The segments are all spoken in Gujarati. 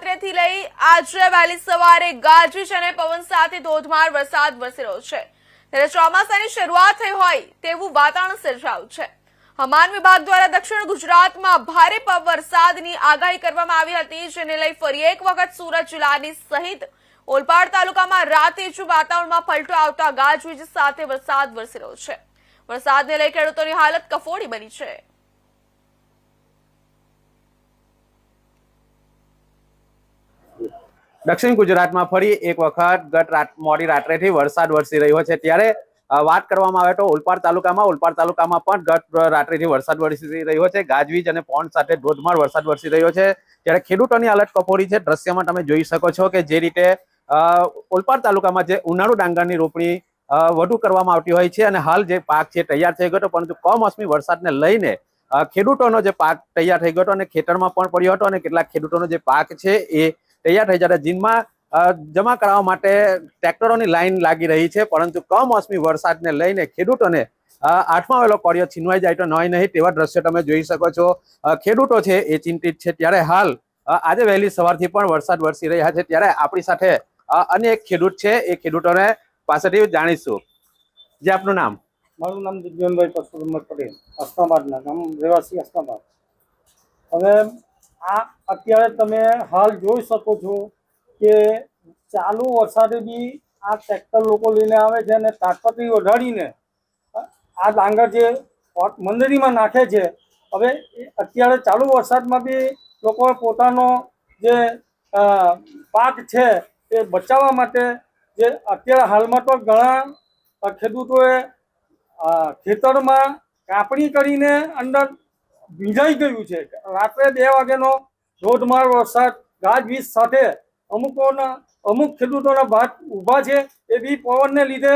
રાત્રેથી લઈ આજે વહેલી સવારે ગાજવીજ અને પવન સાથે ધોધમાર વરસાદ વરસી રહ્યો છે. ત્યારે ચોમાસાની શરૂઆત થઈ હોય તેવું વાતાવરણ સર્જાયું છે. હવામાન વિભાગ દ્વારા દક્ષિણ ગુજરાતમાં ભારે વરસાદની આગાહી કરવામાં આવી હતી, જેને લઈ ફરી એક વખત સુરત જિલ્લાની સહિત ઓલપાડ તાલુકામાં રાતે જ વાતાવરણમાં પલટો આવતા ગાજવીજ સાથે વરસાદ વરસી રહ્યો છે. વરસાદને લઈ ખેડૂતોની હાલત કફોડી બની છે. દક્ષિણ ગુજરાતમાં ફરી એક વખત ગત મોડી રાત્રેથી વરસાદ વરસી રહ્યો છે. ત્યારે વાત કરવામાં આવે તો ઓલપાડ તાલુકામાં ઓલપાડ તાલુકામાં પણ ગત રાત્રેથી વરસાદ વરસી રહ્યો છે. ગાજવીજ અને પોન્ડ સાથે ધોધમાર વરસાદ વરસી રહ્યો છે. ત્યારે ખેડૂતોની હાલત કફોડી છે. દ્રશ્યમાં તમે જોઈ શકો છો કે જે રીતે અ, ઓલપાડ તાલુકામાં જે ઉનાળુ ડાંગરની રોપણી વધુ કરવામાં આવતી હોય છે અને હાલ જે પાક છે તૈયાર થઈ ગયો હતો પરંતુ કમોસમી વરસાદને લઈને ખેડૂતોનો જે પાક તૈયાર થઈ ગયો હતો અને ખેતરમાં પણ પડ્યો હતો અને કેટલાક ખેડૂતોનો જે પાક છે એ તૈયાર થઈ જતા જીનમાં જમા કરાવવા માટે ટ્રેક્ટરોની લાઈન લાગી રહી છે, પરંતુ કમોસમી વરસાદને લઈને ખેડૂતોને આઠમાં વેલો કોળિયો છીનવાઈ જાય તો નોય નહીં તેવા દ્રશ્યો તમે જોઈ શકો છો. ખેડૂતો છે એ ચિંતિત છે. ત્યારે હાલ આજે વહેલી સવારથી પણ વરસાદ વરસી રહ્યા છે. ત્યારે આપણી સાથે અન્ય એક ખેડૂત છે. એ ખેડૂતોને પાસેથી જાણીશું. જે, આપનું નામ? મારું નામ દિવ્યનભાઈ પરશુરામભાઈ પટેલ અસ્નાબાદના નામ રહેવાસી અસ્નાબાદ હવે આ અત્યારે તમે હાલ જોઈ શકો છો કે ચાલુ વરસાદે બી આ ટ્રેક્ટર લોકો લઈને આવે છે અને તાકતી વધારીને આ ડાંગર જે મંદિરીમાં નાખે છે, હવે અત્યારે ચાલુ વરસાદમાં બી લોકોએ પોતાનો જે પાક છે એ બચાવવા માટે જે અત્યારે હાલમાં તો ઘણા ખેડૂતોએ ખેતરમાં કાપણી કરીને અંદર ભીંજાઈ ગયું છે. રાત્રે બે વાગ્યાનો ધોધમાર વરસાદ ગાજવીજ સાથે અમુકોના, અમુક ખેડૂતોના ભાત ઊભા છે. એ બી પવનને લીધે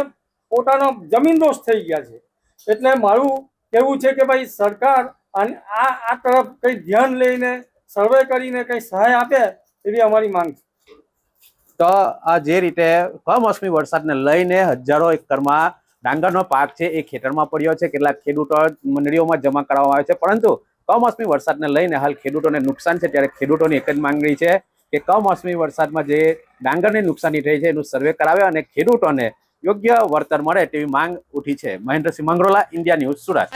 પોતાનો જમીનદોષ થઈ ગયા છે. એટલે મારું કહેવું છે કે ભાઈ સરકાર અને આ આ તરફ કંઈ ધ્યાન લઈને, સર્વે કરીને કંઈ સહાય આપે એવી અમારી માંગ છે. તો આ જે રીતે કમોસમી વરસાદને લઈને હજારો એકરમાં ડાંગરનો પાક છે એ ખેતરમાં પડ્યો છે. કેટલાક ખેડૂતો મંડળીઓમાં જમા કરાવવામાં આવે છે. પરંતુ કમોસમી વરસાદને લઈને હાલ ખેડૂતોને નુકસાન છે. ત્યારે ખેડૂતોની એક જ માંગણી છે કે કમોસમી વરસાદમાં જે ડાંગરની નુકસાની થઈ છે એનું સર્વે કરાવે અને ખેડૂતોને યોગ્ય વળતર મળે તેવી માંગ ઉઠી છે. Mahendrasinh Mangrola, India news Surat.